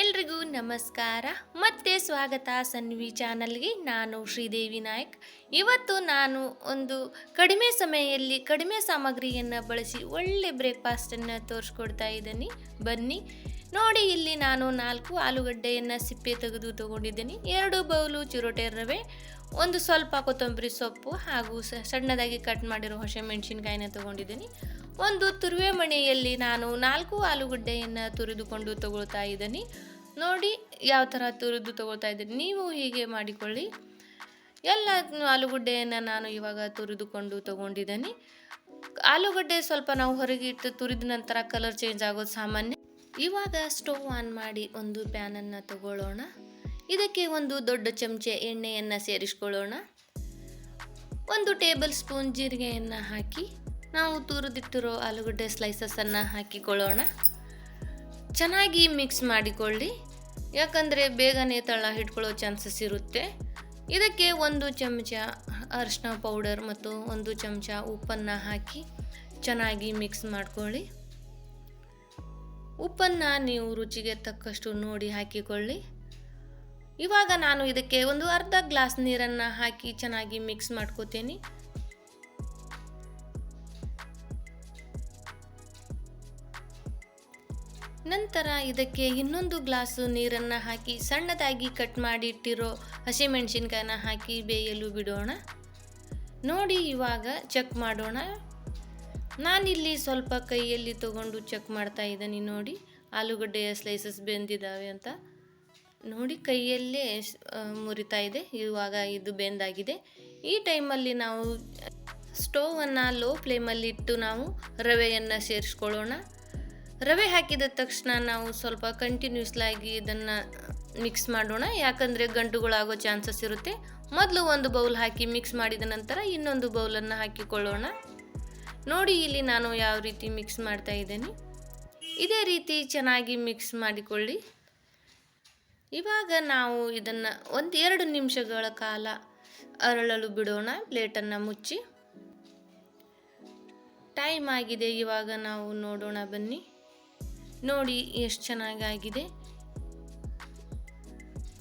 ಎಲ್ರಿಗೂ ನಮಸ್ಕಾರ. ಮತ್ತೆ ಸ್ವಾಗತ ಸನ್ವಿ ಚಾನಲ್ಗೆ. ನಾನು ಶ್ರೀದೇವಿ ನಾಯಕ್. ಇವತ್ತು ನಾನು ಒಂದು ಕಡಿಮೆ ಸಮಯದಲ್ಲಿ ಕಡಿಮೆ ಸಾಮಗ್ರಿಯನ್ನು ಬಳಸಿ ಒಳ್ಳೆ ಬ್ರೇಕ್ಫಾಸ್ಟನ್ನು ತೋರಿಸ್ಕೊಡ್ತಾ ಇದ್ದೀನಿ. ಬನ್ನಿ. ನೋಡಿ, ಇಲ್ಲಿ ನಾನು ನಾಲ್ಕು ಆಲೂಗಡ್ಡೆಯನ್ನು ಸಿಪ್ಪೆ ತೆಗೆದು ತಗೊಂಡಿದ್ದೀನಿ. ಎರಡು ಬೌಲು ಚಿರೋಟೆ ರವೆ, ಒಂದು ಸ್ವಲ್ಪ ಕೊತ್ತಂಬರಿ ಸೊಪ್ಪು ಹಾಗೂ ಸಣ್ಣದಾಗಿ ಕಟ್ ಮಾಡಿರೋ ಹಸಿಮೆಣಸಿನ್ಕಾಯಿನ ತಗೊಂಡಿದ್ದೀನಿ. ಒಂದು ತುರುವೆ ಮಣೆಯಲ್ಲಿ ನಾನು ನಾಲ್ಕು ಆಲೂಗಡ್ಡೆಯನ್ನು ತುರಿದುಕೊಂಡು ತಗೊಳ್ತಾ ಇದ್ದೀನಿ. ನೋಡಿ ಯಾವ ಥರ ತುರಿದು ತಗೊಳ್ತಾ ಇದ್ದೀನಿ. ನೀವು ಹೀಗೆ ಮಾಡಿಕೊಳ್ಳಿ. ಎಲ್ಲ ಆಲೂಗಡ್ಡೆಯನ್ನು ನಾನು ಇವಾಗ ತುರಿದುಕೊಂಡು ತಗೊಂಡಿದ್ದೀನಿ. ಆಲೂಗಡ್ಡೆ ಸ್ವಲ್ಪ ನಾವು ಹೊರಗೆ ಇಟ್ಟು ತುರಿದ ನಂತರ ಕಲರ್ ಚೇಂಜ್ ಆಗೋದು ಸಾಮಾನ್ಯ. ಇವಾಗ ಸ್ಟವ್ ಆನ್ ಮಾಡಿ ಒಂದು ಪ್ಯಾನನ್ನು ತಗೊಳ್ಳೋಣ. ಇದಕ್ಕೆ ಒಂದು ದೊಡ್ಡ ಚಮಚೆ ಎಣ್ಣೆಯನ್ನು ಸೇರಿಸ್ಕೊಳ್ಳೋಣ. ಒಂದು ಟೇಬಲ್ ಸ್ಪೂನ್ ಜೀರಿಗೆಯನ್ನು ಹಾಕಿ. ನಾವು ತುರಿದಿಟ್ಟಿರೋ ಆಲೂಗಡ್ಡೆ ಸ್ಲೈಸಸನ್ನು ಹಾಕಿಕೊಳ್ಳೋಣ. ಚೆನ್ನಾಗಿ ಮಿಕ್ಸ್ ಮಾಡಿಕೊಳ್ಳಿ. ಯಾಕಂದರೆ ಬೇಗನೆ ತಳ ಹಿಡ್ಕೊಳ್ಳೋ ಚಾನ್ಸಸ್ ಇರುತ್ತೆ. ಇದಕ್ಕೆ ಒಂದು ಚಮಚ ಅರಿಶಿನ ಪೌಡರ್ ಮತ್ತು ಒಂದು ಚಮಚ ಉಪ್ಪನ್ನು ಹಾಕಿ ಚೆನ್ನಾಗಿ ಮಿಕ್ಸ್ ಮಾಡ್ಕೊಳ್ಳಿ. ಉಪ್ಪನ್ನು ನೀವು ರುಚಿಗೆ ತಕ್ಕಷ್ಟು ನೋಡಿ ಹಾಕಿಕೊಳ್ಳಿ. ಇವಾಗ ನಾನು ಇದಕ್ಕೆ ಒಂದು ಅರ್ಧ ಗ್ಲಾಸ್ ನೀರನ್ನು ಹಾಕಿ ಚೆನ್ನಾಗಿ ಮಿಕ್ಸ್ ಮಾಡ್ಕೋತೀನಿ. ನಂತರ ಇದಕ್ಕೆ ಇನ್ನೊಂದು ಗ್ಲಾಸು ನೀರನ್ನು ಹಾಕಿ ಸಣ್ಣದಾಗಿ ಕಟ್ ಮಾಡಿ ಇಟ್ಟಿರೋ ಹಸಿಮೆಣಸಿನ್ಕಾಯನ್ನ ಹಾಕಿ ಬೇಯಲು ಬಿಡೋಣ. ನೋಡಿ ಇವಾಗ ಚೆಕ್ ಮಾಡೋಣ. ನಾನಿಲ್ಲಿ ಸ್ವಲ್ಪ ಕೈಯಲ್ಲಿ ತಗೊಂಡು ಚೆಕ್ ಮಾಡ್ತಾ ಇದ್ದೀನಿ ನೋಡಿ. ಆಲೂಗಡ್ಡೆಯ ಸ್ಲೈಸಸ್ ಬೆಂದಿದ್ದಾವೆ ಅಂತ. ನೋಡಿ ಕೈಯಲ್ಲೇ ಮುರಿತಾ ಇದೆ. ಇವಾಗ ಇದು ಬೆಂದಾಗಿದೆ. ಈ ಟೈಮಲ್ಲಿ ನಾವು ಸ್ಟೋವನ್ನು ಲೋ ಫ್ಲೇಮಲ್ಲಿ ಇಟ್ಟು ನಾವು ರವೆಯನ್ನು ಸೇರಿಸ್ಕೊಳ್ಳೋಣ. ರವೆ ಹಾಕಿದ ತಕ್ಷಣ ನಾವು ಸ್ವಲ್ಪ ಕಂಟಿನ್ಯೂಸ್ಲಾಗಿ ಇದನ್ನು ಮಿಕ್ಸ್ ಮಾಡೋಣ. ಯಾಕಂದರೆ ಗಂಟುಗಳಾಗೋ ಚಾನ್ಸಸ್ ಇರುತ್ತೆ. ಮೊದಲು ಒಂದು ಬೌಲ್ ಹಾಕಿ ಮಿಕ್ಸ್ ಮಾಡಿದ ನಂತರ ಇನ್ನೊಂದು ಬೌಲನ್ನು ಹಾಕಿಕೊಳ್ಳೋಣ. ನೋಡಿ ಇಲ್ಲಿ ನಾನು ಯಾವ ರೀತಿ ಮಿಕ್ಸ್ ಮಾಡ್ತಾ ಇದ್ದೀನಿ. ಇದೇ ರೀತಿ ಚೆನ್ನಾಗಿ ಮಿಕ್ಸ್ ಮಾಡಿಕೊಳ್ಳಿ. ಇವಾಗ ನಾವು ಇದನ್ನು ಒಂದು ಎರಡು ನಿಮಿಷಗಳ ಕಾಲ ಅರಳಲು ಬಿಡೋಣ. ಪ್ಲೇಟನ್ನು ಮುಚ್ಚಿ. ಟೈಮ್ ಆಗಿದೆ. ಇವಾಗ ನಾವು ನೋಡೋಣ ಬನ್ನಿ. ನೋಡಿ ಎಷ್ಟು ಚೆನ್ನಾಗಾಗಿದೆ.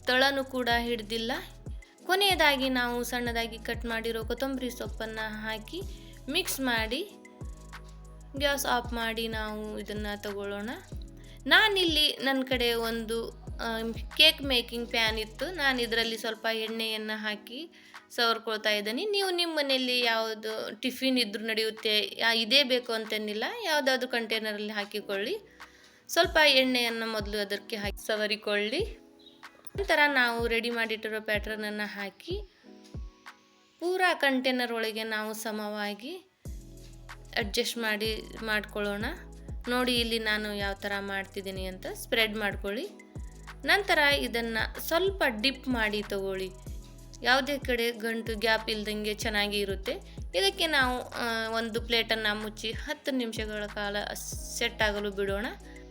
ತಳನು ಕೂಡ ಹಿಡ್ದಿಲ್ಲ. ಕೊನೆಯದಾಗಿ ನಾವು ಸಣ್ಣದಾಗಿ ಕಟ್ ಮಾಡಿರೋ ಕೊತ್ತಂಬರಿ ಸೊಪ್ಪನ್ನು ಹಾಕಿ ಮಿಕ್ಸ್ ಮಾಡಿ ಗ್ಯಾಸ್ ಆಫ್ ಮಾಡಿ ನಾವು ಇದನ್ನು ತಗೊಳ್ಳೋಣ. ನಾನಿಲ್ಲಿ ನನ್ನ ಕಡೆ ಒಂದು ಕೇಕ್ ಮೇಕಿಂಗ್ ಪ್ಯಾನ್ ಇತ್ತು. ನಾನು ಇದರಲ್ಲಿ ಸ್ವಲ್ಪ ಎಣ್ಣೆಯನ್ನು ಹಾಕಿ ಸವರ್ಕೊಳ್ತಾ ಇದ್ದೀನಿ. ನೀವು ನಿಮ್ಮ ಮನೆಯಲ್ಲಿ ಯಾವುದು ಟಿಫಿನ್ ಇದ್ದರೂ ನಡೆಯುತ್ತೆ ಇದೇ ಬೇಕು ಅಂತೇನಿಲ್ಲ. ಯಾವುದಾದ್ರು ಕಂಟೈನರಲ್ಲಿ ಹಾಕಿಕೊಳ್ಳಿ. ಸ್ವಲ್ಪ ಎಣ್ಣೆಯನ್ನು ಮೊದಲು ಅದಕ್ಕೆ ಹಾಕಿ ಸವರಿಕೊಳ್ಳಿ. ನಂತರ ನಾವು ರೆಡಿ ಮಾಡಿಟ್ಟಿರೋ ಪ್ಯಾಟ್ರನನ್ನು ಹಾಕಿ, ಪೂರಾ ಕಂಟೈನರ್ ಒಳಗೆ ನಾವು ಸಮವಾಗಿ ಅಡ್ಜಸ್ಟ್ ಮಾಡಿ, ಮಾಡ್ಕೊಳ್ಳೋಣ. ನೋಡಿ ಇಲ್ಲಿ ನಾನು ಯಾವ ಥರ ಮಾಡ್ತಿದ್ದೀನಿ ಅಂತ ಸ್ಪ್ರೆಡ್ ಮಾಡ್ಕೊಳ್ಳಿ. ನಂತರ ಇದನ್ನು ಸ್ವಲ್ಪ ಡಿಪ್ ಮಾಡಿ ತಗೊಳ್ಳಿ. ಯಾವುದೇ ಕಡೆ ಗಂಟು ಗ್ಯಾಪ್ ಇಲ್ದಂಗೆ ಚೆನ್ನಾಗಿ ಇರುತ್ತೆ. ಇದಕ್ಕೆ ನಾವು ಒಂದು ಪ್ಲೇಟನ್ನು ಮುಚ್ಚಿ ಹತ್ತು ನಿಮಿಷಗಳ ಕಾಲ ಸೆಟ್ ಆಗಲು ಬಿಡೋಣ.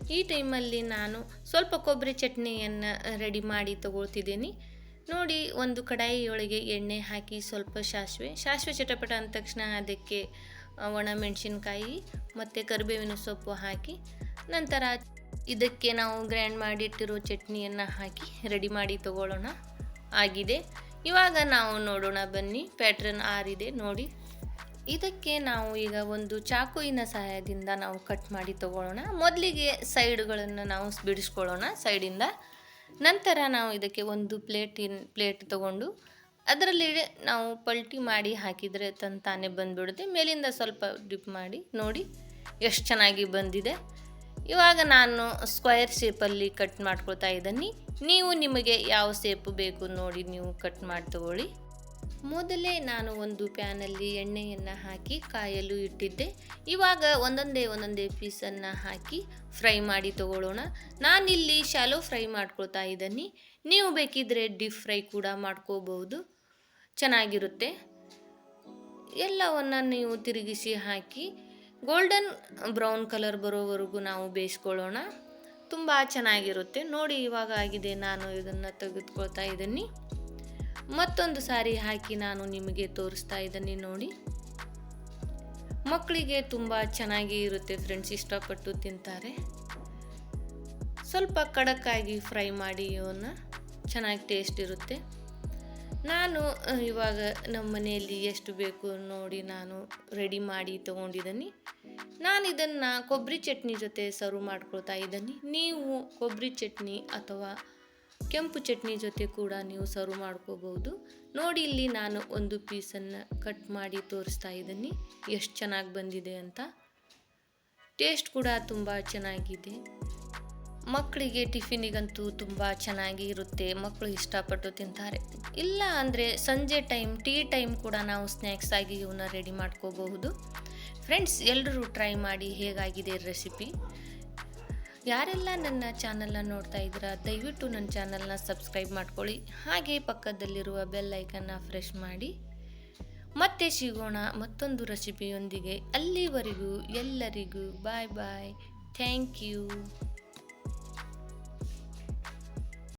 ಈ ಟೈಮಲ್ಲಿ ನಾನು ಸ್ವಲ್ಪ ಕೊಬ್ಬರಿ ಚಟ್ನಿಯನ್ನು ರೆಡಿ ಮಾಡಿ ತಗೊಳ್ತಿದ್ದೀನಿ. ನೋಡಿ, ಒಂದು ಕಡಾಯಿಯೊಳಗೆ ಎಣ್ಣೆ ಹಾಕಿ ಸ್ವಲ್ಪ ಸಾಸಿವೆ ಸಾಸಿವೆ ಚಟಪಟ ಅಂದ ತಕ್ಷಣ ಅದಕ್ಕೆ ಒಣ ಮೆಣಸಿನ್ಕಾಯಿ ಮತ್ತು ಕರಿಬೇವಿನ ಸೊಪ್ಪು ಹಾಕಿ, ನಂತರ ಇದಕ್ಕೆ ನಾವು ಗ್ರೈಂಡ್ ಮಾಡಿಟ್ಟಿರೋ ಚಟ್ನಿಯನ್ನು ಹಾಕಿ ರೆಡಿ ಮಾಡಿ ತಗೊಳ್ಳೋಣ. ಆಗಿದೆ. ಇವಾಗ ನಾವು ನೋಡೋಣ ಬನ್ನಿ. ಪ್ಯಾಟ್ರನ್ ಆರಿದೆ. ನೋಡಿ ಇದಕ್ಕೆ ನಾವು ಈಗ ಒಂದು ಚಾಕುವಿನ ಸಹಾಯದಿಂದ ನಾವು ಕಟ್ ಮಾಡಿ ತಗೊಳ್ಳೋಣ. ಮೊದಲಿಗೆ ಸೈಡ್ಗಳನ್ನು ನಾವು ಬಿಡಿಸ್ಕೊಳ್ಳೋಣ. ಸೈಡಿಂದ ನಂತರ ನಾವು ಇದಕ್ಕೆ ಒಂದು ಪ್ಲೇಟಿನ ಪ್ಲೇಟ್ ತಗೊಂಡು ಅದರಲ್ಲಿ ನಾವು ಪಲ್ಟಿ ಮಾಡಿ ಹಾಕಿದರೆ ತಂತಾನೆ ಬಂದುಬಿಡುತ್ತೆ. ಮೇಲಿಂದ ಸ್ವಲ್ಪ ಡಿಪ್ ಮಾಡಿ, ನೋಡಿ ಎಷ್ಟು ಚೆನ್ನಾಗಿ ಬಂದಿದೆ. ಇವಾಗ ನಾನು ಸ್ಕ್ವಯರ್ ಶೇಪಲ್ಲಿ ಕಟ್ ಮಾಡ್ಕೊಳ್ತಾ ಇದ್ದೀನಿ. ನೀವು ನಿಮಗೆ ಯಾವ ಶೇಪ್ ಬೇಕು ನೋಡಿ ನೀವು ಕಟ್ ಮಾಡಿ ತಗೊಳ್ಳಿ. ಮೊದಲೇ ನಾನು ಒಂದು ಪ್ಯಾನಲ್ಲಿ ಎಣ್ಣೆಯನ್ನು ಹಾಕಿ ಕಾಯಲು ಇಟ್ಟಿದ್ದೆ. ಇವಾಗ ಒಂದೊಂದೇ ಒಂದೊಂದೇ ಪೀಸನ್ನು ಹಾಕಿ ಫ್ರೈ ಮಾಡಿ ತಗೊಳ್ಳೋಣ. ನಾನಿಲ್ಲಿ ಶಾಲೋ ಫ್ರೈ ಮಾಡ್ಕೊಳ್ತಾ ಇದ್ದೀನಿ. ನೀವು ಬೇಕಿದ್ದರೆ ಡೀಪ್ ಫ್ರೈ ಕೂಡ ಮಾಡ್ಕೋಬಹುದು. ಚೆನ್ನಾಗಿರುತ್ತೆ. ಎಲ್ಲವನ್ನು ನೀವು ತಿರುಗಿಸಿ ಹಾಕಿ ಗೋಲ್ಡನ್ ಬ್ರೌನ್ ಕಲರ್ ಬರೋವರೆಗೂ ನಾವು ಬೇಯಿಸ್ಕೊಳ್ಳೋಣ. ತುಂಬ ಚೆನ್ನಾಗಿರುತ್ತೆ. ನೋಡಿ ಇವಾಗ ಆಗಿದೆ. ನಾನು ಇದನ್ನು ತೆಗೆದುಕೊಳ್ತಾ ಇದ್ದೀನಿ. ಮತ್ತೊಂದು ಸಾರಿ ಹಾಕಿ ನಾನು ನಿಮಗೆ ತೋರಿಸ್ತಾ ಇದ್ದೀನಿ ನೋಡಿ. ಮಕ್ಕಳಿಗೆ ತುಂಬ ಚೆನ್ನಾಗಿ ಇರುತ್ತೆ ಫ್ರೆಂಡ್ಸ್, ಇಷ್ಟಪಟ್ಟು ತಿಂತಾರೆ. ಸ್ವಲ್ಪ ಕಡಕ್ಕಾಗಿ ಫ್ರೈ ಮಾಡಿ ಇವನ್ನ ಚೆನ್ನಾಗಿ ಟೇಸ್ಟ್ ಇರುತ್ತೆ. ನಾನು ಇವಾಗ ನಮ್ಮ ಮನೆಯಲ್ಲಿ ಎಷ್ಟು ಬೇಕು ನೋಡಿ ನಾನು ರೆಡಿ ಮಾಡಿ ತೊಗೊಂಡಿದ್ದೀನಿ. ನಾನು ಇದನ್ನು ಕೊಬ್ಬರಿ ಚಟ್ನಿ ಜೊತೆ ಸರ್ವ್ ಮಾಡ್ಕೊಳ್ತಾ ಇದ್ದೀನಿ. ನೀವು ಕೊಬ್ಬರಿ ಚಟ್ನಿ ಅಥವಾ ಕೆಂಪು ಚಟ್ನಿ ಜೊತೆ ಕೂಡ ನೀವು ಸರ್ವ್ ಮಾಡ್ಕೋಬಹುದು ನೋಡಿ ಇಲ್ಲಿ ನಾನು ಒಂದು ಪೀಸನ್ನು ಕಟ್ ಮಾಡಿ ತೋರಿಸ್ತಾ ಇದ್ದೀನಿ. ಎಷ್ಟು ಚೆನ್ನಾಗಿ ಬಂದಿದೆ ಅಂತ. ಟೇಸ್ಟ್ ಕೂಡ ತುಂಬ ಚೆನ್ನಾಗಿದೆ. ಮಕ್ಕಳಿಗೆ ಟಿಫಿನಿಗಂತೂ ತುಂಬ ಚೆನ್ನಾಗಿ ಇರುತ್ತೆ. ಮಕ್ಕಳು ಇಷ್ಟಪಟ್ಟು ತಿಂತಾರೆ. ಇಲ್ಲ ಅಂದರೆ ಸಂಜೆ ಟೈಮ್ ಟೀ ಟೈಮ್ ಕೂಡ ನಾವು ಸ್ನ್ಯಾಕ್ಸ್ ಆಗಿ ಇವನ್ನ ರೆಡಿ ಮಾಡ್ಕೋಬಹುದು. ಫ್ರೆಂಡ್ಸ್ ಎಲ್ಲರೂ ಟ್ರೈ ಮಾಡಿ ಹೇಗಾಗಿದೆ ರೆಸಿಪಿ ಯಾರೆಲ್ಲ ನನ್ನ ಚಾನಲ್ನ ನೋಡ್ತಾ ಇದ್ದೀರಾ, ದಯವಿಟ್ಟು ನನ್ನ ಚಾನಲ್ನ ಸಬ್ಸ್ಕ್ರೈಬ್ ಮಾಡ್ಕೊಳ್ಳಿ. ಹಾಗೆ ಪಕ್ಕದಲ್ಲಿರುವ ಬೆಲ್ ಐಕನ್ನ ಫ್ರೆಶ್ ಮಾಡಿ. ಮತ್ತೆ ಸಿಗೋಣ ಮತ್ತೊಂದು ರೆಸಿಪಿಯೊಂದಿಗೆ. ಅಲ್ಲಿವರೆಗೂ ಎಲ್ಲರಿಗೂ ಬಾಯ್ ಬಾಯ್. Thank you.